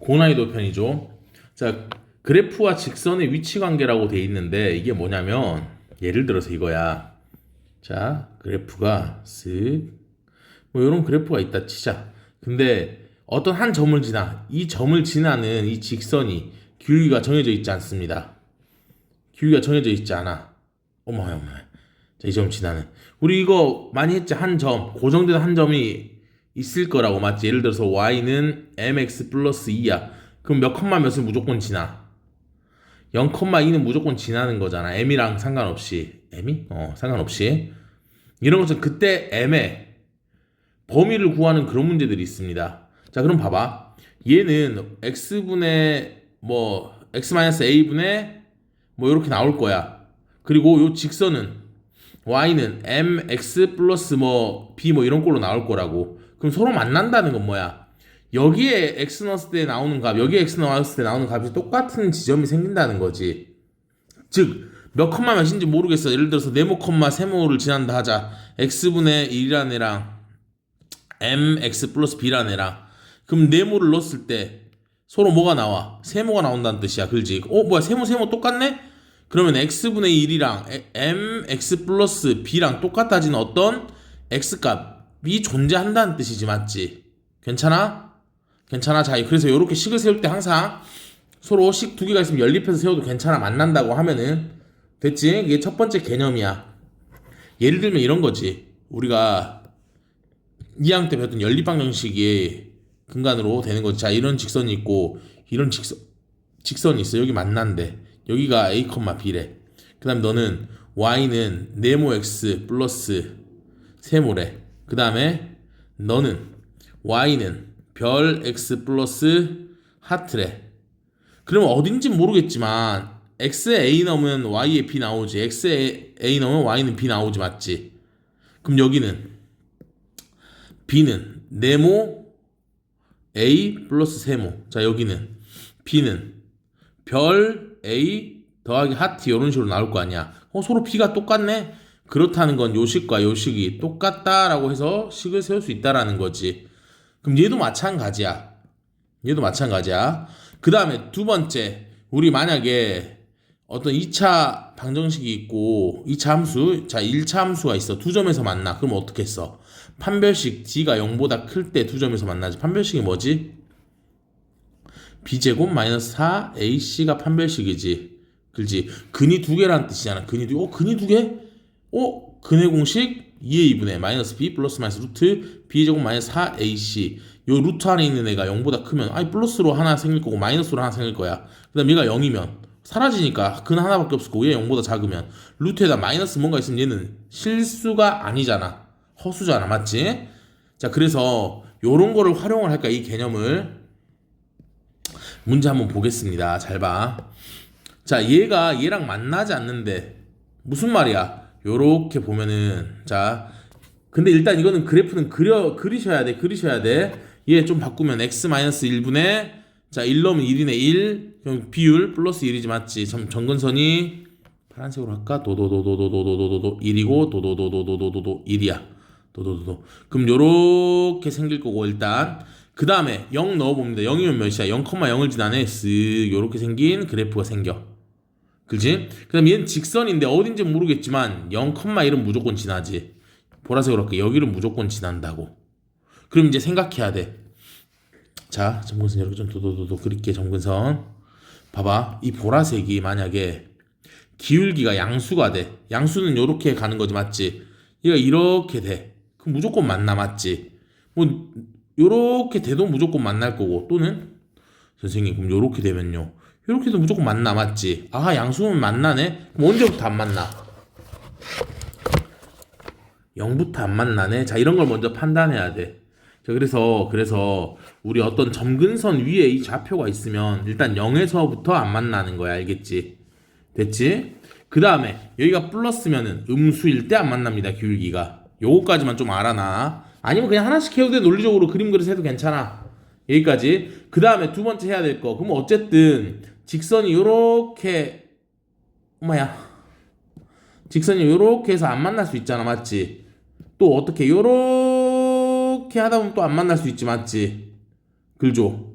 고난이도 편이죠. 자, 그래프와 직선의 위치 관계라고 돼 있는데 이게 뭐냐면 예를 들어서 이거야. 자, 그래프가 쓱 뭐 이런 그래프가 있다 치자. 근데 어떤 한 점을 지나 이 점을 지나는 이 직선이 길이가 정해져 있지 않습니다. 길이가 정해져 있지 않아. 어머 어머. 자, 이 점 지나는. 우리 이거 많이 했지 한 점, 고정된 한 점이 있을 거라고 맞지? 예를 들어서 y는 mx 플러스 2야. 그럼 몇 컴마 몇을 무조건 지나? 0,2는 무조건 지나는 거잖아. m이랑 상관없이. m이? 어, 상관없이. 이런 것은 그때 m의 범위를 구하는 그런 문제들이 있습니다. 자, 그럼 봐봐. 얘는 x분의 뭐 x-a분의 뭐 이렇게 나올 거야. 그리고 요 직선은 y는 mx 플러스 뭐 b 뭐 이런 꼴로 나올 거라고. 그럼 서로 만난다는 건 뭐야? 여기에 넣었을 때 나오는 값, 여기에 x 넣었을 때 나오는 값이 똑같은 지점이 생긴다는 거지. 즉, 몇 컴마 몇인지 모르겠어. 예를 들어서 네모 컴마 세모를 지난다 하자. x분의 1이라는 애랑 mx 플러스 b라는 애랑 그럼 네모를 넣었을 때 서로 뭐가 나와? 세모가 나온다는 뜻이야. 그지? 어, 뭐야? 세모 세모 똑같네? 그러면 x분의 1이랑 mx 플러스 b랑 똑같아지는 어떤 x값 이 존재한다는 뜻이지 맞지? 괜찮아? 괜찮아? 자, 그래서 이렇게 식을 세울 때 항상 서로 식 두 개가 있으면 연립해서 세워도 괜찮아 만난다고 하면은 됐지? 이게 첫 번째 개념이야. 예를 들면 이런 거지. 우리가 2학년 때 배웠던 연립방정식이 근간으로 되는 거지. 자, 이런 직선이 있고 이런 직선 직선이 있어. 여기 만난대. 여기가 a, b래. 그 다음 너는 y는 네모 x 플러스 세모래. 그 다음에 너는 y는 별 x 플러스 하트래. 그러면 어딘지 모르겠지만 x에 a 넣으면 y에 b 나오지. x에 a 넣으면 y는 b 나오지 맞지? 그럼 여기는 b는 네모 a 플러스 세모. 자 여기는 b는 별 a 더하기 하트 이런 식으로 나올 거 아니야. 어 서로 b가 똑같네. 그렇다는 건 요식과 요식이 똑같다라고 해서 식을 세울 수 있다라는 거지. 그럼 얘도 마찬가지야. 얘도 마찬가지야. 그 다음에 두 번째, 우리 만약에 어떤 2차 방정식이 있고 2차 함수, 자 1차 함수가 있어. 두 점에서 만나. 그럼 어떻게 했어? 판별식 d가 0보다 클 때 두 점에서 만나지. 판별식이 뭐지? b제곱 마이너스 4ac가 판별식이지. 그지? 근이 두 개라는 뜻이잖아. 근이 두 개. 어, 근이 두 개? 어, 근의 공식 2의 2분의 마이너스 b 플러스 마이너스 루트 b제곱 마이너스 4ac. 요 루트 안에 있는 애가 0보다 크면 아니 플러스로 하나 생길 거고 마이너스로 하나 생길 거야. 그 다음 얘가 0이면 사라지니까 근 하나밖에 없을 거고 얘 0보다 작으면 루트에다 마이너스 뭔가 있으면 얘는 실수가 아니잖아. 허수잖아. 맞지? 자, 그래서 요런 거를 활용을 할까 이 개념을 문제 한번 보겠습니다. 잘 봐. 자, 얘가 얘랑 만나지 않는데 무슨 말이야? 요렇게 보면은 자, 근데 일단 이거는 그래프는 그려 그리셔야 돼. 그리셔야 돼. 얘 좀 바꾸면 x 1분의 자, 1 넣으면 1이네. 1. 그럼 비율 플러스 1이지 맞지? 점, 정근선이 파란색으로 할까? 도도도도도도도도도 1이고 도도도도도도도도 1이야. 도도도도. 그럼 요렇게 생길 거고 일단 그 다음에 0 넣어봅니다. 0이면 몇이야? 0,0을 지나네. 쓱 요렇게 생긴 그래프가 생겨. 그지? 그 다음 얘는 직선인데 어딘지 모르겠지만 0,1은 무조건 지나지. 보라색으로 할게. 여기를 무조건 지난다고. 그럼 이제 생각해야 돼. 자, 점근선 이렇게 좀 도도도도 그릴게 점근선. 봐봐. 이 보라색이 만약에 기울기가 양수가 돼. 양수는 요렇게 가는 거지 맞지? 얘가 이렇게 돼. 그럼 무조건 만나 맞지? 뭐 요렇게 돼도 무조건 만날 거고 또는 선생님 그럼 요렇게 되면요. 요렇게도 무조건 만나 맞지? 아 양수는 만나네? 그럼 언제부터 안 만나? 0부터 안 만나네? 자 이런 걸 먼저 판단해야 돼. 자 그래서 그래서 우리 어떤 점근선 위에 이 좌표가 있으면 일단 0에서부터 안 만나는 거야 알겠지? 됐지? 그 다음에 여기가 플러스면은 음수일 때 안 만납니다 기울기가 요거까지만 좀 알아놔 아니면 그냥 하나씩 해도 돼 논리적으로 그림 그려서 해도 괜찮아 여기까지 그 다음에 두 번째 해야 될 거 그러면 어쨌든 직선이 요렇게 엄마야 직선이 요렇게 해서 안 만날 수 있잖아 맞지 또 어떻게 요렇게 하다 보면 또 안 만날 수 있지 맞지 글죠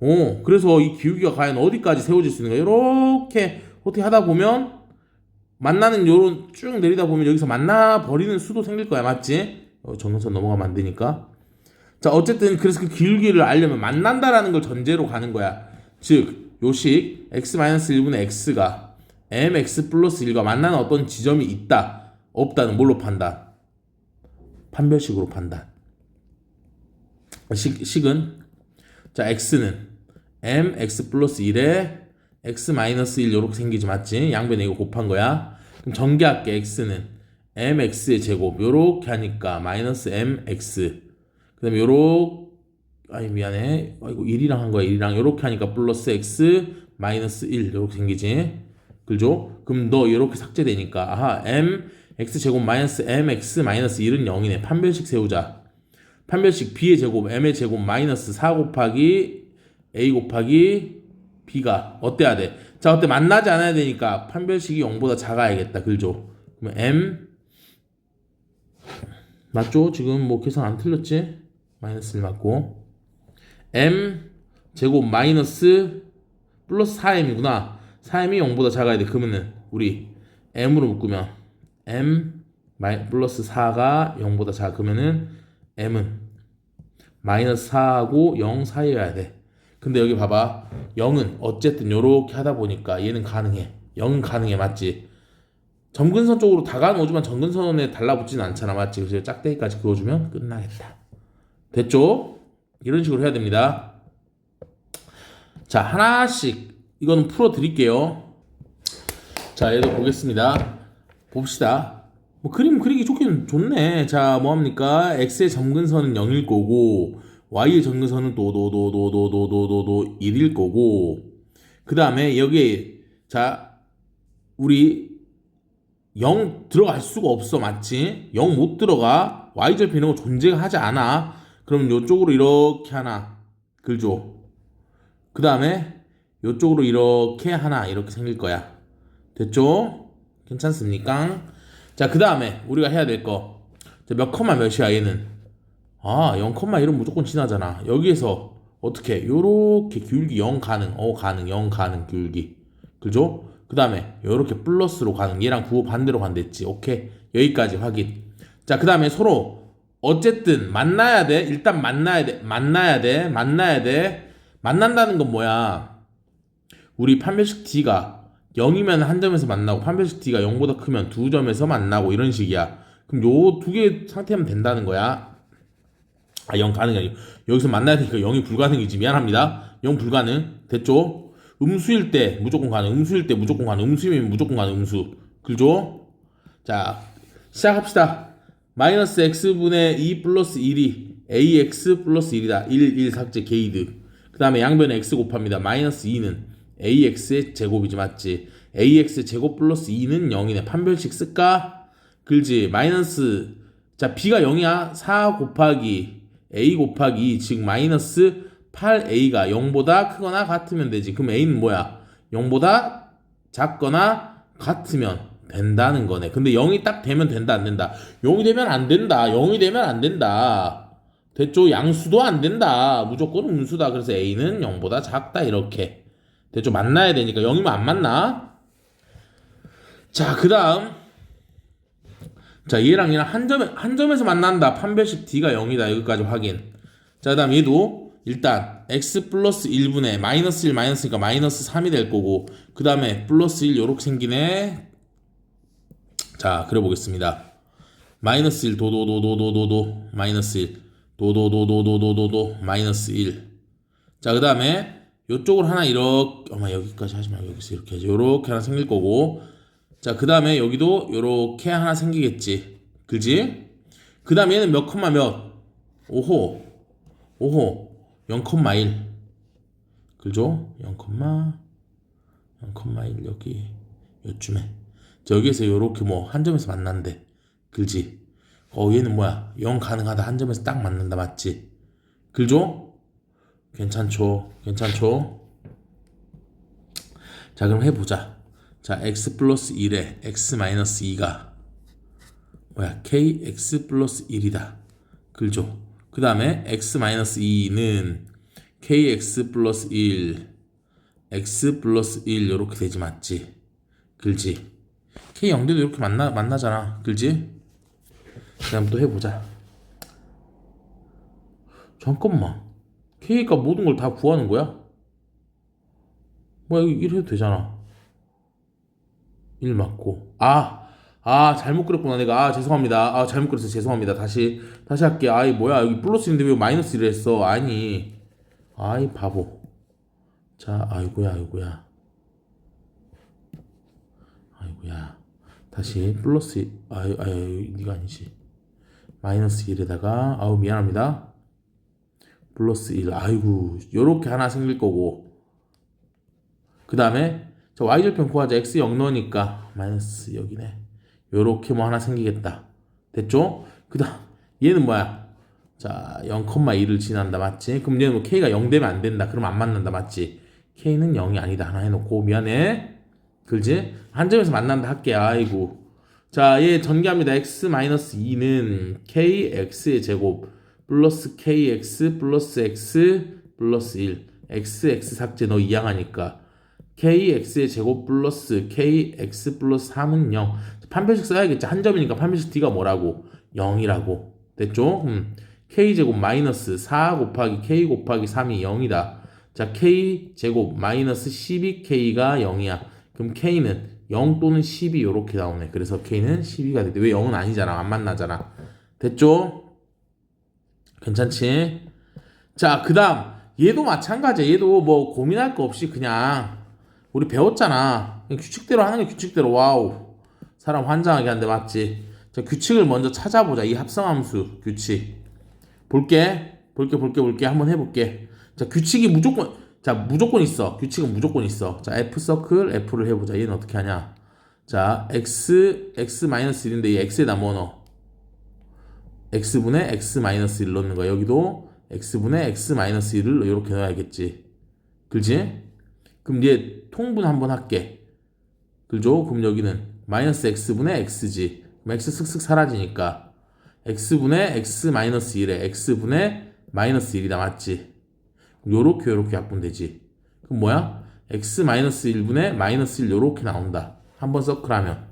오, 그래서 이 기울기가 과연 어디까지 세워질 수 있는 거야? 이렇게 어떻게 하다 보면 만나는 요런 쭉 내리다 보면 여기서 만나 버리는 수도 생길 거야, 맞지? 어, 정선선 넘어가면 안 되니까. 자, 어쨌든 그래서 그 기울기를 알려면 만난다라는 걸 전제로 가는 거야. 즉, 요식 x-1분의 x가 mx 플러스 1과 만나는 어떤 지점이 있다, 없다는 뭘로 판단? 판별식으로 판단. 식, 식은 자 x는 mx 플러스 1에 x 마이너스 1 이렇게 생기지 맞지? 양변에 이거 곱한 거야. 그럼 전개할게 x는 mx의 제곱 요렇게 하니까 마이너스 mx 그 다음에 요렇게 아니 미안해 아이고 1이랑 한 거야 1이랑 요렇게 하니까 플러스 x 마이너스 1 요렇게 생기지 그죠? 그럼 너 요렇게 삭제되니까 아하 m x 제곱 마이너스 mx 마이너스 1은 0이네 판별식 세우자 판별식 b의 제곱 m의 제곱 마이너스 4 곱하기 a 곱하기 b가 어때야 돼? 자 어때 만나지 않아야 되니까 판별식이 0보다 작아야겠다 그죠? 그러면 m 맞죠? 지금 뭐 계산 안 틀렸지? 마이너스 1 맞고 m 제곱 마이너스 플러스 4m이구나. 4m이 0보다 작아야 돼 그러면은. 우리 m으로 묶으면 m 마이, 플러스 4가 0보다 작아. 그러면은 m은 마이너스 4하고 0 사이여야 돼. 근데 여기 봐봐. 0은 어쨌든 요렇게 하다 보니까 얘는 가능해. 0은 가능해 맞지? 점근선 쪽으로 다가오지만 점근선에 달라붙지는 않잖아 맞지? 그래서 짝대기까지 그어주면 끝나겠다. 됐죠? 이런 식으로 해야 됩니다. 자 하나씩 이거는 풀어 드릴게요. 자 얘도 보겠습니다. 봅시다. 뭐 그림 그리기 좋긴 좋네. 자 뭐 합니까? X의 점근선은 0일 거고 y의 점근선은 도도도도도도도도 1일 거고 그 다음에 여기에 자 우리 0 들어갈 수가 없어 맞지? 0 못 들어가. Y절편 이런 거 존재하지 않아 그럼 요쪽으로 이렇게 하나 글죠 그 다음에 요쪽으로 이렇게 하나 이렇게 생길 거야. 됐죠? 괜찮습니까? 자 그 다음에 우리가 해야 될 거 몇 컴마 몇이야 얘는? 아 0컴마1은 무조건 지나잖아. 여기에서 어떻게? 요렇게 기울기 0 가능. 어 가능. 0 가능 기울기. 그죠? 그 다음에 요렇게 플러스로 가능 얘랑 부호 반대로 간댔지. 오케이. 여기까지 확인. 자 그 다음에 서로 어쨌든 만나야 돼. 일단 만나야 돼. 만나야 돼. 만나야 돼. 만난다는 건 뭐야? 우리 판별식 D가 0이면 한 점에서 만나고 판별식 D가 0보다 크면 두 점에서 만나고 이런 식이야. 그럼 요 두 개 상태면 된다는 거야. 아 0 가능이 아니고 여기서 만나야 되니까 0이 불가능이지. 미안합니다. 0 불가능. 됐죠? 음수일 때 무조건 가능. 음수일 때 무조건 가능. 음수이면 무조건 가능. 음수. 그죠? 자 시작합시다 마이너스 x분의 2 플러스 1이 ax 플러스 1이다. 1, 1 삭제 게이드. 그 다음에 양변에 x 곱합니다. 마이너스 2는 ax의 제곱이지 맞지? ax의 제곱 플러스 2는 0이네. 판별식 쓸까? 글지. 마이너스. 자 b가 0이야. 4 곱하기 a 곱하기 2, 즉 마이너스 8a가 0보다 크거나 같으면 되지. 그럼 a는 뭐야? 0보다 작거나 같으면 된다는 거네. 근데 0이 딱 되면 된다 안 된다? 0이 되면 안 된다. 0이 되면 안 된다. 됐죠 양수도 안 된다. 무조건 음수다. 그래서 a는 0보다 작다 이렇게. 됐죠 만나야 되니까 0이면 안 만나? 자 그 다음. 자 얘랑 얘랑 한 점에 한 점에서 만난다. 판별식 d가 0이다. 여기까지 확인. 자 그 다음 얘도 일단 x 플러스 1분의 마이너스 1 마이너스니까 마이너스 3이 될 거고 그 다음에 플러스 1 요렇게 생기네 자 그려보겠습니다 마이너스 1 도도도도도도도 마이너스 1 도도도도도도도도 마이너스 1 자 그 다음에 요쪽으로 하나 이렇게 어마 여기까지 하지 말고 여기서 이렇게 하지 요렇게 하나 생길 거고 자, 그 다음에 여기도 요렇게 하나 생기겠지. 그지? 그 다음에 얘는 몇 컴마 몇? 오호. 오호. 0,1. 그죠? 0, 0,1 여기 요쯤에. 자, 여기에서 요렇게 뭐 한 점에서 만난대. 그지? 어, 얘는 뭐야? 0 가능하다. 한 점에서 딱 만난다. 맞지? 그죠? 괜찮죠? 괜찮죠? 자, 그럼 해보자. 자, x 플러스 1에 x 마이너스 2가 뭐야? kx 플러스 1이다. 그죠? 그 다음에 x 마이너스 2는 kx 플러스 1 x 플러스 1 이렇게 되지 맞지? 글지? K 0대도 이렇게 만나, 만나잖아. 글지? 그다음 또 해보자. 잠깐만. K가 모든 걸 다 구하는 거야? 뭐야 이거 1 해도 되잖아. 1 맞고. 아! 아 잘못 그렸구나 내가. 아 죄송합니다. 아 잘못 그렸어 죄송합니다. 다시 다시 할게. 아이 뭐야. 여기 플러스인데 왜 마이너스 1을 했어. 아니. 아이 바보. 자 아이고야 아이고야. 아이고야 다시 플러스 아유 아유 니가 아니지. 마이너스 1에다가 아우 미안합니다. 플러스 1 아이고 요렇게 하나 생길 거고. 그 다음에 자 y절편 구하자. x 0 넣으니까 마이너스 여기네. 요렇게 뭐 하나 생기겠다. 됐죠? 그 다음 얘는 뭐야? 자 0,2를 지난다. 맞지? 그럼 얘는 뭐 k가 0 되면 안 된다. 그럼 안 만난다. 맞지? k는 0이 아니다. 하나 해놓고. 미안해 그지? 한 점에서 만난다 할게. 아이고. 자 얘 전개합니다. X-2는 kx의 제곱 플러스 kx 플러스 x 플러스 1 x x 삭제 너 이양하니까. Kx의 제곱 플러스 kx 플러스 3은 0 판별식 써야겠지. 한 점이니까 판별식 d가 뭐라고? 0이라고. 됐죠? 음. k제곱 마이너스 4 곱하기 k 곱하기 3이 0이다. 자 k 제곱 마이너스 12k가 0이야 그럼 k는 0 또는 12 요렇게 나오네 그래서 k는 12가 되대 왜 0은 아니잖아 안 만나잖아 됐죠? 괜찮지? 자, 그 다음, 얘도 마찬가지야. 얘도 뭐 고민할 거 없이 그냥, 우리 배웠잖아. 그냥 규칙대로 하는 게 규칙대로, 와우. 사람 환장하게 한데, 맞지? 자, 규칙을 먼저 찾아보자. 이 합성함수 규칙. 볼게. 볼게, 볼게, 볼게. 한번 해볼게. 자, 규칙이 무조건, 자, 무조건 있어. 규칙은 무조건 있어. 자, F 서클, F를 해보자. 얘는 어떻게 하냐? 자, X, X-1인데 이 X에다 뭐 넣어? x분의 x-1 넣는 거야. 여기도 x분의 x-1을 이렇게 넣어야겠지. 그지? 그럼 얘 통분 한번 할게. 그죠? 그럼 여기는 마이너스 x분의 x지. 그럼 x 슥슥 사라지니까 x분의 x-1에 x분의 마이너스 1이다. 맞지? 요렇게 요렇게 약분 되지. 그럼 뭐야? x-1분의 마이너스 1 요렇게 나온다. 한 번 서클하면.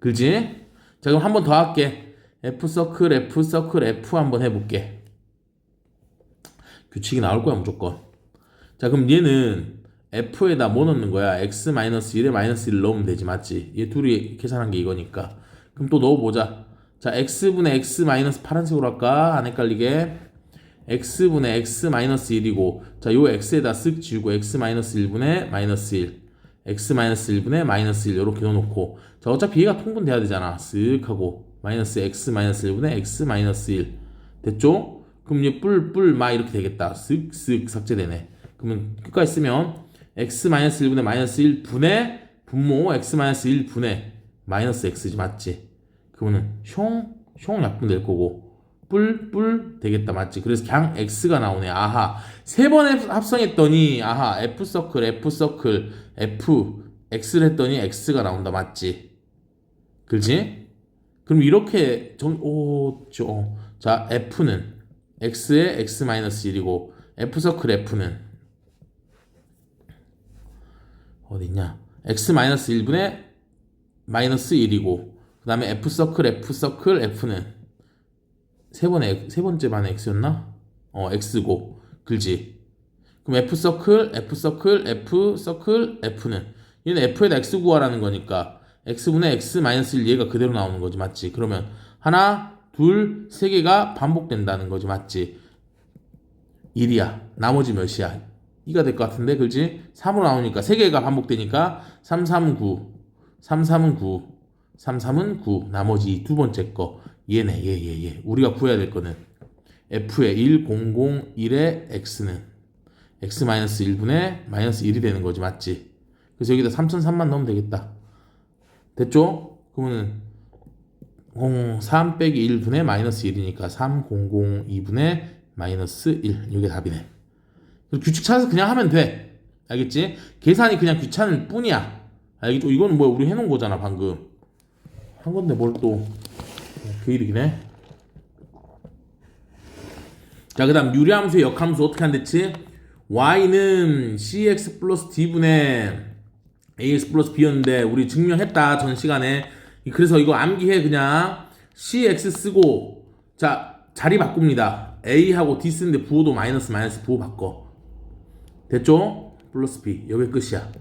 그지? 자 그럼 한 번 더 할게. F 서클 F 서클 F 한번 해볼게. 규칙이 나올 거야 무조건. 자 그럼 얘는 F에다 뭐 넣는 거야? X 마이너스 1에 마이너스 1 넣으면 되지 맞지? 얘 둘이 계산한 게 이거니까. 그럼 또 넣어보자. 자 X분의 X 마이너스 파란색으로 할까? 안 헷갈리게. X분의 X 마이너스 1이고 자 요 X에다 쓱 지우고 X 마이너스 1분의 마이너스 1 X 마이너스 1분의 마이너스 1 이렇게 넣어놓고 자 어차피 얘가 통분돼야 되잖아. 쓱 하고 마이너스 x 마이너스 1분의 x 마이너스 1 됐죠? 그럼 이제 뿔뿔 마 이렇게 되겠다. 쓱 쓱 삭제되네. 그러면 끝까지 쓰면 x 마이너스 1분의 마이너스 1 분의 분모 x 마이너스 1 분의 마이너스 x지 맞지? 그러면은 숑 숑 약분 될 거고 뿔뿔 되겠다 맞지? 그래서 그냥 x가 나오네 아하 세 번 합성했더니 아하 f 서클 f 서클 f x를 했더니 x가 나온다 맞지? 그지? 그럼 이렇게 정, 오, 저, 자, F는 X의 X-1이고, F 서클 F는 어디냐? X-1분의 마이너스 1이고, 그 다음에 F 서클 F 서클 F는 세 번에, 세 번째 반에 X였나? 어, X고, 글지. 그럼 F 서클, F 서클, F 서클, F는 얘는 F에다 X 구하라는 거니까 x분의 x 마이너스 1 얘가 그대로 나오는 거지 맞지? 그러면 하나, 둘, 세 개가 반복된다는 거지 맞지? 1이야. 나머지 몇이야? 2가 될 것 같은데 그지? 3으로 나오니까 세 개가 반복되니까 3, 3, 9 3, 3은 9 3, 3은 9 나머지 두 번째 거 얘네 얘 얘 얘 우리가 구해야 될 거는 f의 1, 0, 0, 1의 x는 x 마이너스 1분의 마이너스 1이 되는 거지 맞지? 그래서 여기다 3003만 넣으면 되겠다 됐죠? 그러면 03 빼기 1분의 마이너스 1이니까 3002분의 마이너스 1 이게 답이네 규칙 찾아서 그냥 하면 돼 알겠지? 계산이 그냥 귀찮을 뿐이야 알겠죠? 이건 뭐 우리 해놓은 거잖아 방금 한 건데 뭘 또 교일이긴 해 자, 그 다음 유리함수의 역함수 어떻게 한댔지? y는 cx 플러스 d분의 ax 플러스 b였는데 우리 증명했다 전 시간에. 그래서 이거 암기해 그냥 cx 쓰고 자 자리 바꿉니다. a하고 d 쓰는데 부호도 마이너스 마이너스 부호 바꿔. 됐죠? 플러스 b. 여기 끝이야.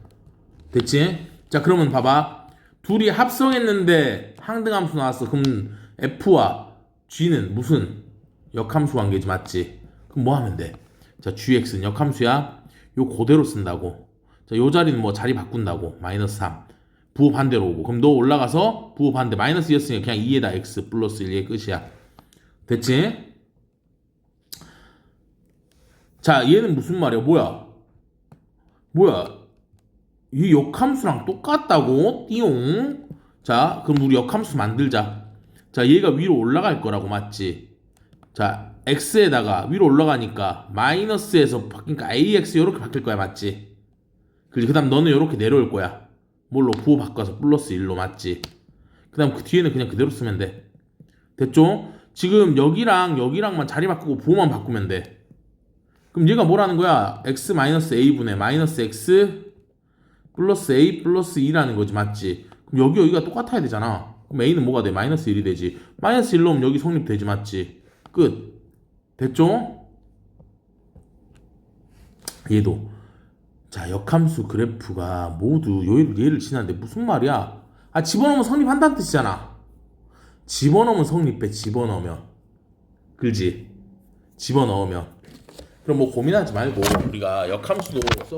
됐지? 자 그러면 봐봐. 둘이 합성했는데 항등함수 나왔어. 그럼 f와 g는 무슨 역함수 관계지 맞지? 그럼 뭐 하면 돼? 자 gx는 역함수야. 요 그대로 쓴다고. 자 요 자리는 뭐 자리 바꾼다고. 마이너스 3 부호 반대로 오고. 그럼 너 올라가서 부호 반대. 마이너스 2였으니까 그냥 2에다 x 플러스 1이 끝이야. 됐지? 자 얘는 무슨 말이야? 뭐야? 뭐야? 이 역함수랑 똑같다고? 띠용. 자 그럼 우리 역함수 만들자 자 얘가 위로 올라갈 거라고 맞지? 자 x에다가 위로 올라가니까 마이너스에서 바뀌니까 ax 이렇게 바뀔 거야 맞지? 그지. 그 다음 너는 이렇게 내려올 거야. 뭘로? 부호 바꿔서 플러스 1로 맞지? 그 다음 그 뒤에는 그냥 그대로 쓰면 돼. 됐죠? 지금 여기랑 여기랑만 자리 바꾸고 부호만 바꾸면 돼. 그럼 얘가 뭐라는 거야? x 마이너스 a분의 마이너스 x 플러스 a 플러스 2라는 거지 맞지? 그럼 여기 여기가 똑같아야 되잖아 그럼 a는 뭐가 돼? 마이너스 1이 되지. 마이너스 1로 오면 여기 성립되지 맞지? 끝. 됐죠? 얘도. 자 역함수 그래프가 모두 요 얘를 지나는데 무슨 말이야? 아 집어넣으면 성립한다는 뜻이잖아. 집어넣으면 성립해 집어넣으면. 그지? 집어넣으면. 그럼 뭐 고민하지 말고 우리가 역함수도 써